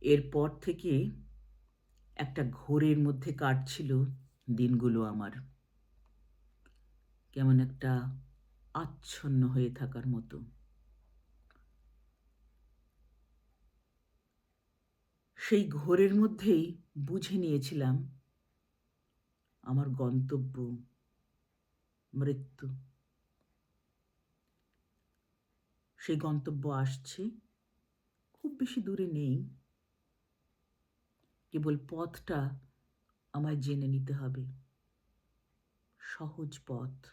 এরপর থেকে একটা ঘোরের মধ্যে কাটছিল দিনগুলো আমার। কেমন একটা আচ্ছন্ন হয়ে থাকার মতো। সেই ঘোরের মধ্যেই বুঝে নিয়েছিলাম আমার গন্তব্য, মৃত্যু। সেই গন্তব্য আসছে, খুব বেশি দূরে নেই। কেবল পথটা আমায় জেনে নিতে হবে। সহজ পথ,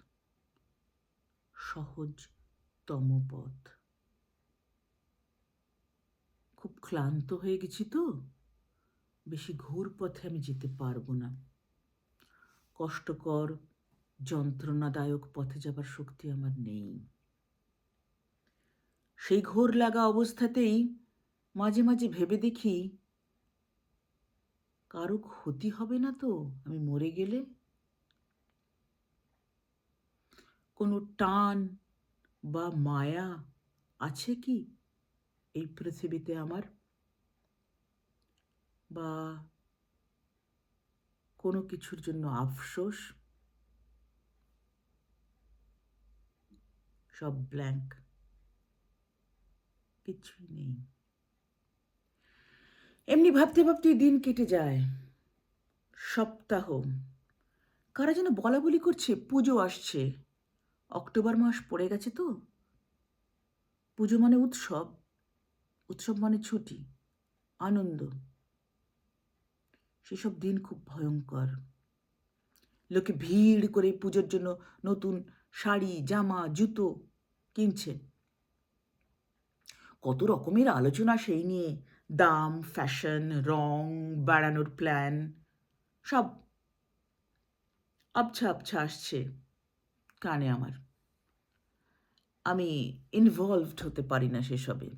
সহজতম পথ। খুব ক্লান্ত হয়ে গেছি তো, বেশি ঘোর পথে আমি যেতে পারব না। কষ্টকর, যন্ত্রণাদায়ক পথে যাবার শক্তি আমার নেই। সেই ঘোর লাগা অবস্থাতেই মাঝে মাঝে ভেবে দেখি কারও ক্ষতি হবে না তো? আমি মরে গেলে? কোনো টান বা মায়া আছে কি এই পৃথিবীতে আমার? বা কোনো কিছুর জন্য আফসোস? সব ব্ল্যাঙ্ক কিছুই নেই। এমনি ভাবতে ভাবতে দিন কেটে যায়। সপ্তাহ। কারা যেন বলা বলি করছে, পুজো আসছে। অক্টোবর মাস পড়ে গেছে তো। পুজো মানে উৎসব। উৎসব মানে ছুটি, আনন্দ। সেসব দিন খুব ভয়ঙ্কর। লোকে ভিড় করে পুজোর জন্য নতুন শাড়ি, জামা, জুতো কিনছে কত রকমের আলোচনা সেই নিয়ে। দাম ফ্যাশন রং, বেড়ানোর প্ল্যান সব আবছা আবছা আসছে কানে আমার। আমি ইনভলভড হতে পারি না সেসবে।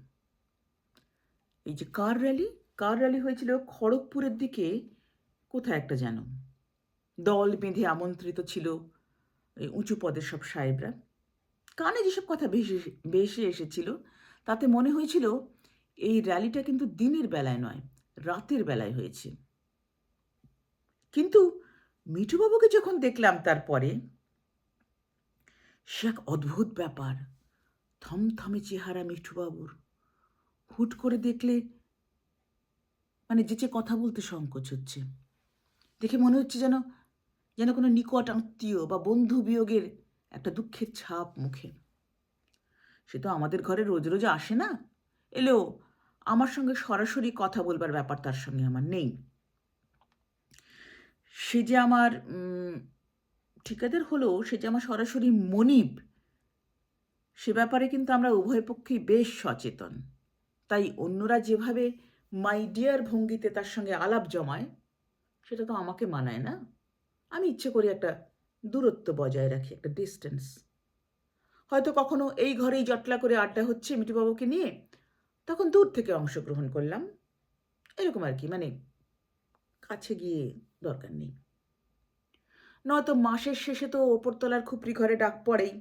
এই যে কার র্যালি কার র্যালি হয়েছিল খড়গপুরের দিকে, কোথায় একটা যেন দল বেঁধে আমন্ত্রিত ছিল এই উঁচু পদের সব সাহেবরা। কানে যেসব কথা ভেসে ভেসে এসেছিল, তাতে মনে হয়েছিল এই র্যালিটা কিন্তু দিনের বেলায় নয়, রাতের বেলায় হয়েছে। কিন্তু মিঠুবাবুকে যখন দেখলাম তারপরে, সে এক অদ্ভুত ব্যাপার, থমথমে চেহারা মিঠুবাবুর। হুট করে দেখলে মানে যেচে কথা বলতে সংকোচ হচ্ছে। দেখে মনে হচ্ছে যেন যেন কোনো নিকট আত্মীয় বা বন্ধু বিয়োগের একটা দুঃখের ছাপ মুখে। সে তো আমাদের ঘরে রোজ রোজ আসে না? এলেও আমার সঙ্গে সরাসরি কথা বলবার ব্যাপার তার সঙ্গে আমার নেই। সে যে আমার ঠিকাদার হলো, সে যে আমার সরাসরি মনিব, সে ব্যাপারে কিন্তু আমরা উভয় পক্ষেই বেশ সচেতন। তাই অন্যরা যেভাবে মাই ডিয়ার ভঙ্গিতে তার সঙ্গে আলাপ জমায়, সেটা তো আমাকে মানায় না। আমি ইচ্ছে করি একটা দূরত্ব বজায় রাখি, একটা ডিস্টেন্স হয়তো কখনো এই ঘরেই জটলা করে আড্ডা হচ্ছে মিঠুবাবুকে নিয়ে তখন দূর থেকে অংশগ্রহণ করলাম। এরকম আর কি মানে কাছে গিয়ে দরকার নেই। নয়তো মাসের শেষে তো ওপরতলার খুপড়ি ঘরে ডাক পড়েই।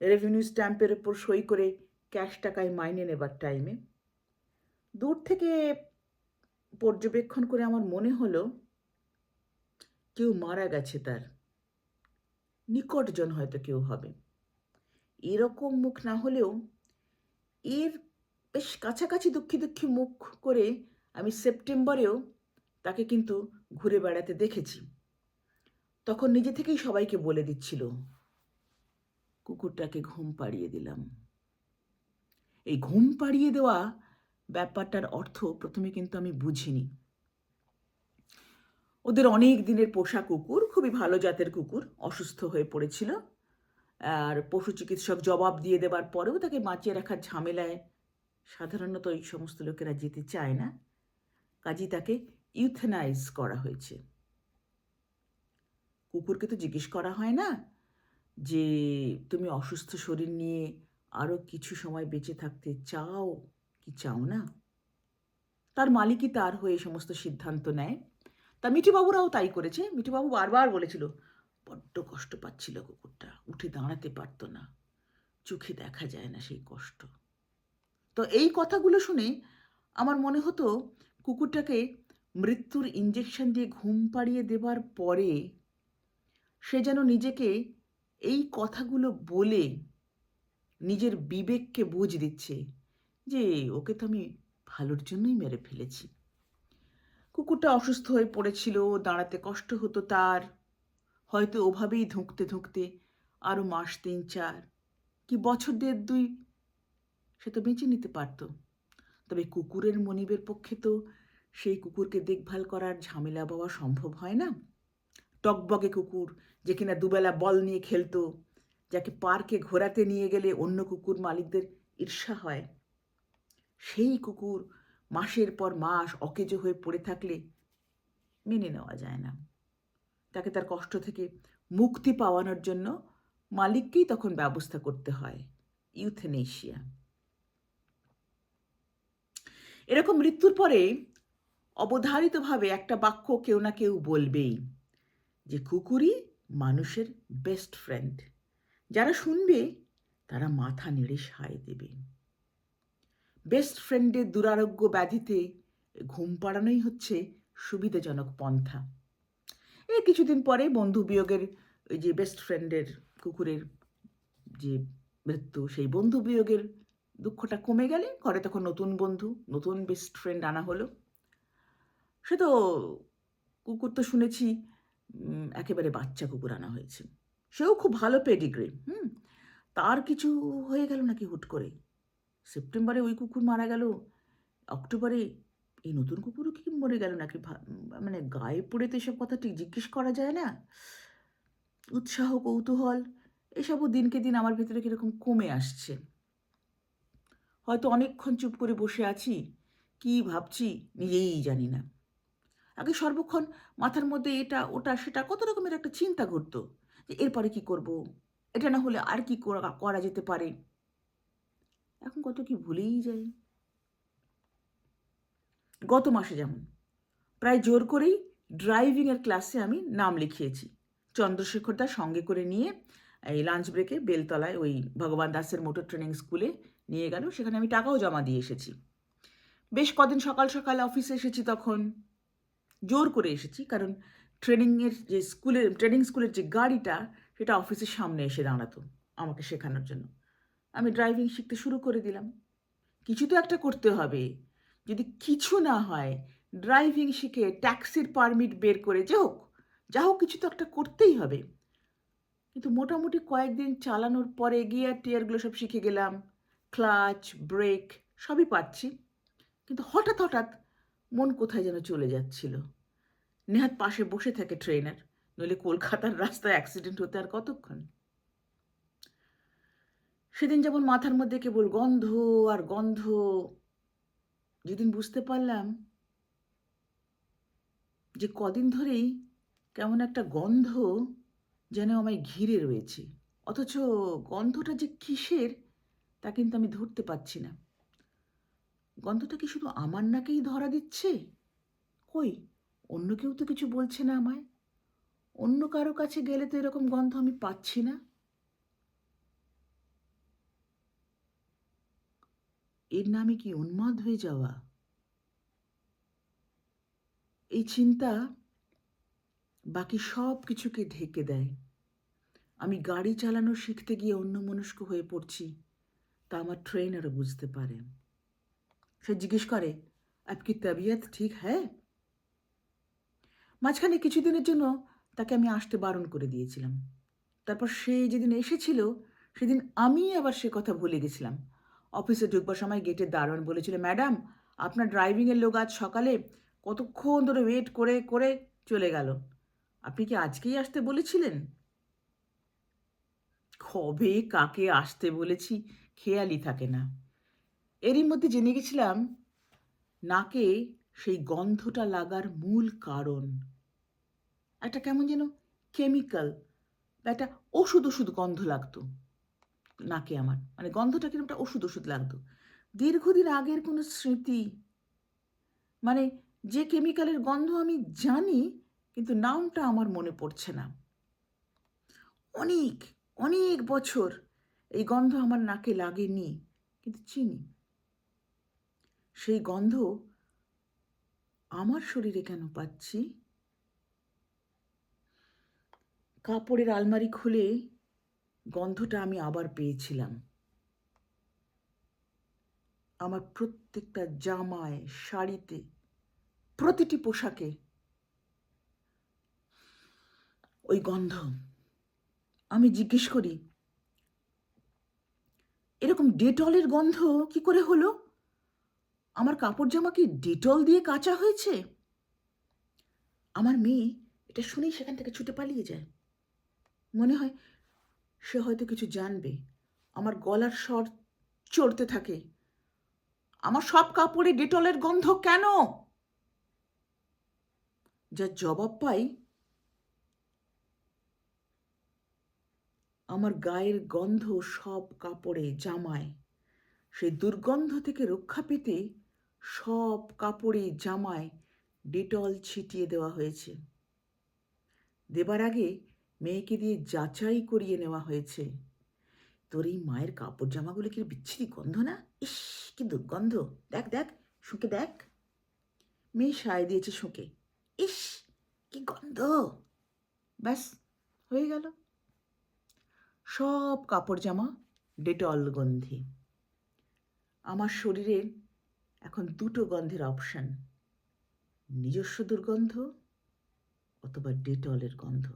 রেভিনিউ স্ট্যাম্পের ওপর সই করে ক্যাশ টাকায় মাইনে নেবার টাইমে দূর থেকে পর্যবেক্ষণ করে আমার মনে হলো, কেউ মারা গেছে তার। নিকটজন হয়তো কেউ হবে। এরকম মুখ না হলেও এর বেশ কাছাকাছি দুঃখী দুঃখী মুখ করে আমি সেপ্টেম্বরেও তাকে কিন্তু ঘুরে বেড়াতে দেখেছি। তখন নিজে থেকেই সবাইকে বলে দিচ্ছিল, কুকুরটাকে ঘুম পাড়িয়ে দিলাম। এই ঘুম পাড়িয়ে দেওয়া ব্যাপারটার অর্থ প্রথমে কিন্তু আমি বুঝিনি। ওদের অনেক দিনের পোষা কুকুর, খুবই ভালো জাতের কুকুর, অসুস্থ হয়ে পড়েছিল। আর পশু চিকিৎসক জবাব দিয়ে দেবার পরেও তাকে বাঁচিয়ে রাখার ঝামেলায় সাধারণত এই সমস্ত লোকেরা যেতে চায় না। কাজী তাকে ইউথেনাইজ করা হয়েছে। কুকুরকে তো জিজ্ঞেস করা হয় না যে, তুমি অসুস্থ শরীর নিয়ে আরও কিছু সময় বেঁচে থাকতে চাও কি চাও না? তার মালিকই তার হয়ে সমস্ত সিদ্ধান্ত নেয়। তা মিঠুবাবুরাও তাই করেছে। মিঠুবাবু বারবার বলেছিল, বড্ড কষ্ট পাচ্ছিল কুকুরটা, উঠে দাঁড়াতে পারতো না। চোখে দেখা যায় না সেই কষ্ট। তো এই কথাগুলো শুনে আমার মনে হতো কুকুরটাকে মৃত্যুর ইঞ্জেকশন দিয়ে ঘুম পাড়িয়ে দেবার পরে সে যেন নিজেকে এই কথাগুলো বলে নিজের বিবেককে বুঝ দিচ্ছে যে ওকে তো আমি ভালোর জন্যই মেরে ফেলেছি। কুকুরটা অসুস্থ হয়ে পড়েছিল, দাঁড়াতে কষ্ট হতো তার। হয়তো ওভাবেই ধুঁকতে ধুঁকতে আরও মাস তিন চার কি বছর দেড় দুই সে তো বেঁচে নিতে পারত। তবে কুকুরের মনিবের পক্ষে তো সেই কুকুরকে দেখভাল করার ঝামেলা পাওয়া সম্ভব হয় না। টকবগে কুকুর যে কিনা দুবেলা বল নিয়ে খেলতো, যাকে পার্কে ঘোরাতে নিয়ে গেলে অন্য কুকুর মালিকদের ঈর্ষা হয়। সেই কুকুর মাসের পর মাস অকেজো হয়ে পড়ে থাকলে মেনে নেওয়া যায় না। তাকে তার কষ্ট থেকে মুক্তি পাওয়ানোর জন্য মালিককেই তখন ব্যবস্থা করতে হয়, ইউথেনেশিয়া। এরকম মৃত্যুর পরে অবধারিতভাবে একটা বাক্য কেউ না কেউ বলবেই যে কুকুরই মানুষের বেস্ট ফ্রেন্ড যারা শুনবে, তারা মাথা নেড়ে সায় দেবে। বেস্ট ফ্রেন্ডের দুরারোগ্য ব্যাধিতে ঘুম পাড়ানোই হচ্ছে সুবিধাজনক পন্থা। এই কিছুদিন পরে বন্ধু বিয়োগের ওই যে বেস্ট ফ্রেন্ডের কুকুরের যে মৃত্যু, সেই বন্ধু বিয়োগের দুঃখটা কমে গেলে ঘরে তখন নতুন বন্ধু, নতুন বেস্ট ফ্রেন্ড আনা হলো। সে তো কুকুর তো শুনেছি একেবারে বাচ্চা কুকুর আনা হয়েছে। সেও খুব ভালো পেডিগ্রি হুম? তার কিছু হয়ে গেল নাকি হুট করে? সেপ্টেম্বরে ওই কুকুর মারা গেল, অক্টোবরে এই নতুন কুকুরও কি মরে গেল নাকি? মানে গায়ে পড়ে তো এসব কথা ঠিক জিজ্ঞেস করা যায় না। উৎসাহ, কৌতূহল, এসবও দিনকে দিন আমার ভেতরে কীরকম কমে আসছে। হয়তো অনেকক্ষণ চুপ করে বসে আছি। কি ভাবছি নিজেই জানি না। আগে সর্বক্ষণ মাথার মধ্যে এটা, ওটা, সেটা কত রকমের একটা চিন্তা ঘুরতো যে এরপরে কি করব? এটা না হলে আর কি করা যেতে পারে? এখন কত কি ভুলেই যাই। গত মাসে যেমন, প্রায় জোর করেই ড্রাইভিংয়ের ক্লাসে আমি নাম লিখিয়েছি। চন্দ্রশেখর দার সঙ্গে করে নিয়ে এই লাঞ্চ ব্রেকে বেলতলায় ওই ভগবান দাসের মোটর ট্রেনিং স্কুলে নিয়ে গেল। সেখানে আমি টাকাও জমা দিয়ে এসেছি। বেশ কদিন সকাল সকাল অফিসে এসেছি তখন। জোর করে এসেছি কারণ ট্রেনিংয়ের যে স্কুলের ট্রেনিং স্কুলের যে গাড়িটা, সেটা অফিসের সামনে এসে দাঁড়াতো আমাকে শেখানোর জন্য। আমি ড্রাইভিং শিখতে শুরু করে দিলাম। কিছু তো একটা করতে হবে। যদি কিছু না হয় ড্রাইভিং শিখে ট্যাক্সির পারমিট বের করে যে হোক, যা হোক কিছু তো একটা করতেই হবে। কিন্তু মোটামুটি কয়েকদিন চালানোর পরে গিয়ার টিয়ারগুলো সব শিখে গেলাম। ক্লাচ, ব্রেক, সবই পারছি। কিন্তু হঠাৎ হঠাৎ মন কোথায় যেন চলে যাচ্ছিল। নেহাত পাশে বসে থাকে ট্রেনার নইলে কলকাতার রাস্তায় অ্যাক্সিডেন্ট হতে আর কতক্ষণ? সেদিন যেমন মাথার মধ্যে কেবল গন্ধ আর গন্ধ, যেদিন বুঝতে পারলাম যে কদিন ধরেই কেমন একটা গন্ধ যেন আমায় ঘিরে রয়েছে। অথচ গন্ধটা যে কিসের, তা কিন্তু আমি ধরতে পারছি না। গন্ধটা কি শুধু আমার নাকেই ধরা দিচ্ছে? কই, অন্য কেউ তো কিছু বলছে না আমায়? অন্য কারও কাছে গেলে তো এরকম গন্ধ আমি পাচ্ছি না। এর নামে কি উন্মাদ হয়ে যাওয়া? এই চিন্তা বাকি সব কিছুকে ঢেকে দেয়। আমি গাড়ি চালানো শিখতে গিয়ে অন্যমনস্ক হয়ে পড়ছি, তা আমার ট্রেনারও বুঝতে পারে। সে জিজ্ঞেস করে আপকি তবিয়ত ঠিক হ্যাঁ? মাঝখানে কিছুদিনের জন্য তাকে আমি আসতে বারণ করে দিয়েছিলাম। তারপর সে যেদিন এসেছিল, সেদিন আমি আবার সে কথা ভুলে গেছিলাম। অফিসে ঢুকবার সময় গেটের দারোয়ান বলেছিল, ম্যাডাম, আপনার ড্রাইভিংয়ের লোক আজ সকালে কতক্ষণ ধরে ওয়েট করে করে চলে গেল। আপনি কি আজকেই আসতে বলেছিলেন? কবে কাকে আসতে বলেছি খেয়ালই থাকে না। এরই মধ্যে জেনে গেছিলাম, নাকে সেই গন্ধটা লাগার মূল কারণ। একটা কেমন যেন কেমিক্যাল বা একটা ওষুধ ওষুধ গন্ধ লাগতো নাকে আমার। মানে গন্ধটা কীরকম একটা ওষুধ ওষুধ লাগতো। দীর্ঘদিন আগের কোনো স্মৃতি মানে যে কেমিক্যালের গন্ধ আমি জানি কিন্তু নামটা আমার মনে পড়ছে না। অনেক অনেক বছর এই গন্ধ আমার নাকে লাগেনি, কিন্তু চিনি। সেই গন্ধ আমার শরীরে কেন পাচ্ছি? কাপড়ের আলমারি খুলে গন্ধটা আমি আবার পেয়েছিলাম। আমার প্রত্যেকটা জামায়, শাড়িতে, প্রতিটি পোশাকে ওই গন্ধ। আমি জিজ্ঞেস করি, এরকম ডেটলের গন্ধ কি করে হলো? আমার কাপড় জামা কি ডেটল দিয়ে কাচা হয়েছে? আমার মেয়ে এটা শুনেই সেখান থেকে ছুটে পালিয়ে যায়। মনে হয় সে হয়তো কিছু জানবে। আমার গলার স্বর চড়তে থাকে। আমার সব কাপড়ে ডেটলের গন্ধ কেন? যা জবাব পাই আমার গায়ের গন্ধ সব কাপড়ে জামায়। সেই দুর্গন্ধ থেকে রক্ষা পেতে সব কাপড়ে জামায় ডেটল ছিটিয়ে দেওয়া হয়েছে। দেবার আগে মেয়েকে দিয়ে যাচাই করিয়ে নেওয়া হয়েছে। তোর এই মায়ের কাপড় জামাগুলো কি বিচ্ছিরি গন্ধ না? ইস, কি দুর্গন্ধ। দেখ দেখ, শুকে দেখ। মেয়ে সায় দিয়েছে শুকে। ইস, কি গন্ধ। ব্যাস, হয়ে গেল। সব কাপড় জামা ডেটল গন্ধি। আমার শরীরের এখন দুটো গন্ধের অপশান, নিজস্ব দুর্গন্ধ অথবা ডেটলের গন্ধ।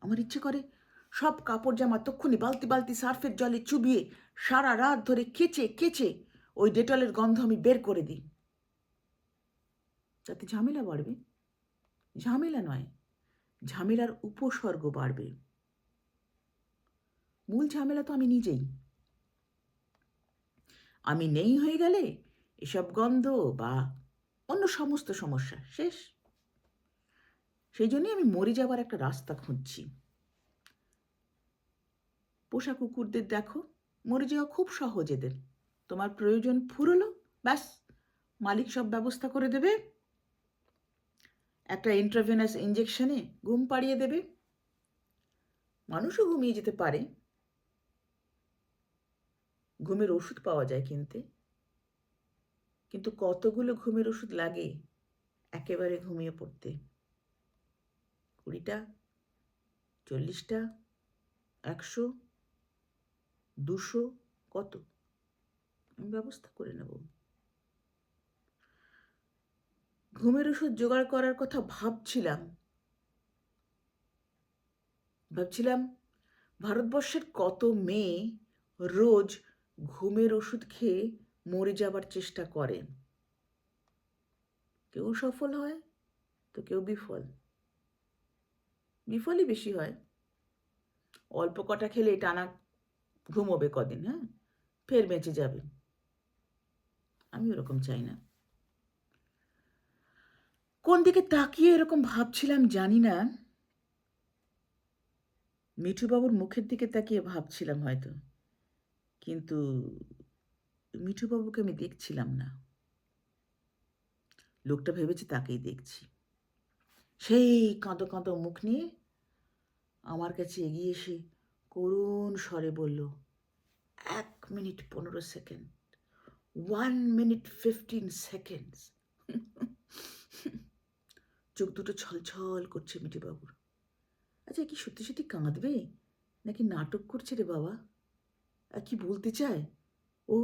আমার ইচ্ছে করে সব কাপড় জামা তক্ষুনি বালতি বালতি সার্ফের জলে চুবিয়ে সারা রাত ধরে কেচে কেচে ওই ডেটলের গন্ধ আমি বের করে দিই। যাতে ঝামেলা বাড়বে। ঝামেলা নয়, ঝামেলার উপসর্গ বাড়বে। মূল ঝামেলা তো আমি নিজেই। আমি নেই হয়ে গেলে এসব গন্ধ বা অন্য সমস্ত সমস্যা শেষ। সেই জন্যই আমি মরে যাবার একটা রাস্তা খুঁজছি। পোষা কুকুরদের দেখো, মরে যাওয়া খুব সহজ এদের। তোমার প্রয়োজন ফুরলো, ব্যাস, মালিক সব ব্যবস্থা করে দেবে। একটা ইন্ট্রাভেনাস ইঞ্জেকশনে ঘুম পাড়িয়ে দেবে। মানুষও ঘুমিয়ে যেতে পারে। ঘুমের ওষুধ পাওয়া যায় কিনতে। কিন্তু কতগুলো ঘুমের ওষুধ লাগে একেবারে ঘুমিয়ে পড়তে? কুড়িটা, চল্লিশটা, একশো, দুশো, কত? আমি ব্যবস্থা করে নেব। ঘুমের ওষুধ জোগাড় করার কথা ভাবছিলাম। ভাবছিলাম ভারতবর্ষের কত মেয়ে রোজ ঘুমের ওষুধ খেয়ে মরে যাবার চেষ্টা করে কেউ সফল হয়, তো কেউ বিফল। বিফলই বেশি হয়। অল্প কটা খেলে টানা ঘুমোবে কদিন হ্যাঁ? ফের বেঁচে যাবে। আমি ওরকম চাই না। কোন দিকে তাকিয়ে এরকম ভাবছিলাম জানি না। মিঠুবাবুর মুখের দিকে তাকিয়ে ভাবছিলাম হয়তো। কিন্তু মিঠুবাবুকে আমি দেখছিলাম না। লোকটা ভেবেছে তাকেই দেখছি। সেই কাঁদো কাঁদো মুখ নিয়ে আমার কাছে এগিয়ে এসে করুণ স্বরে বলল, এক মিনিট পনেরো second, one minute fifteen seconds. চোখ দুটো ছলছল করছে মিঠুবাবুর। আচ্ছা কি সত্যি সত্যি কাঁদবে? নাকি নাটক করছে রে বাবা? আর কি বলতে চায়? ও